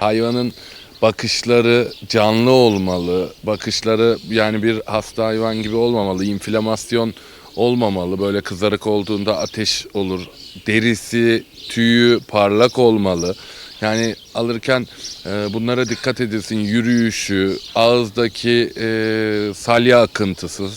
Hayvanın bakışları canlı olmalı. Bakışları yani bir hasta hayvan gibi olmamalı. İnflamasyon olmamalı. Böyle kızarık olduğunda ateş olur. Derisi, tüyü parlak olmalı. Yani alırken e, bunlara dikkat edilsin. Yürüyüşü, ağızdaki e, salya akıntısı,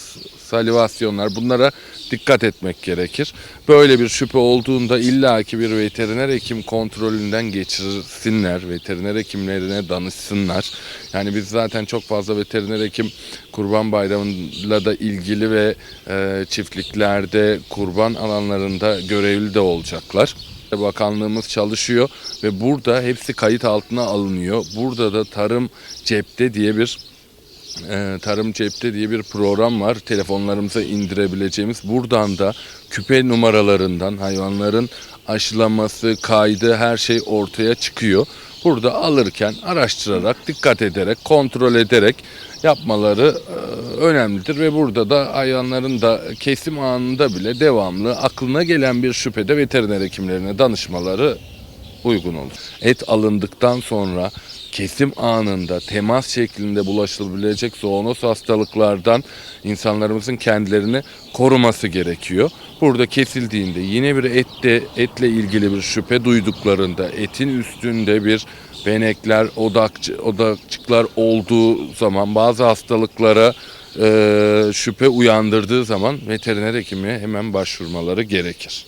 salivasyonlar bunlara dikkat etmek gerekir. Böyle bir şüphe olduğunda illaki bir veteriner hekim kontrolünden geçirsinler. Veteriner hekimlerine danışsınlar. Yani biz zaten çok fazla veteriner hekim Kurban Bayramı'yla da ilgili ve e, çiftliklerde kurban alanlarında görevli de olacaklar. Bakanlığımız çalışıyor ve burada hepsi kayıt altına alınıyor. Burada da Tarım Cepte diye bir e, Tarım Cepte diye bir program var. Telefonlarımıza indirebileceğimiz. Buradan da küpe numaralarından hayvanların aşılaması, kaydı her şey ortaya çıkıyor. Burada alırken araştırarak, dikkat ederek, kontrol ederek yapmaları e, önemlidir ve burada da hayvanların da kesim anında bile devamlı aklına gelen bir şüphede veteriner hekimlerine danışmaları uygun olur. Et alındıktan sonra kesim anında temas şeklinde bulaşılabilecek zoonoz hastalıklardan insanlarımızın kendilerini koruması gerekiyor. Burada kesildiğinde yine bir ette etle ilgili bir şüphe duyduklarında etin üstünde bir benekler, odakçı, odakçıklar olduğu zaman bazı hastalıklara e, şüphe uyandırdığı zaman veteriner hekime hemen başvurmaları gerekir.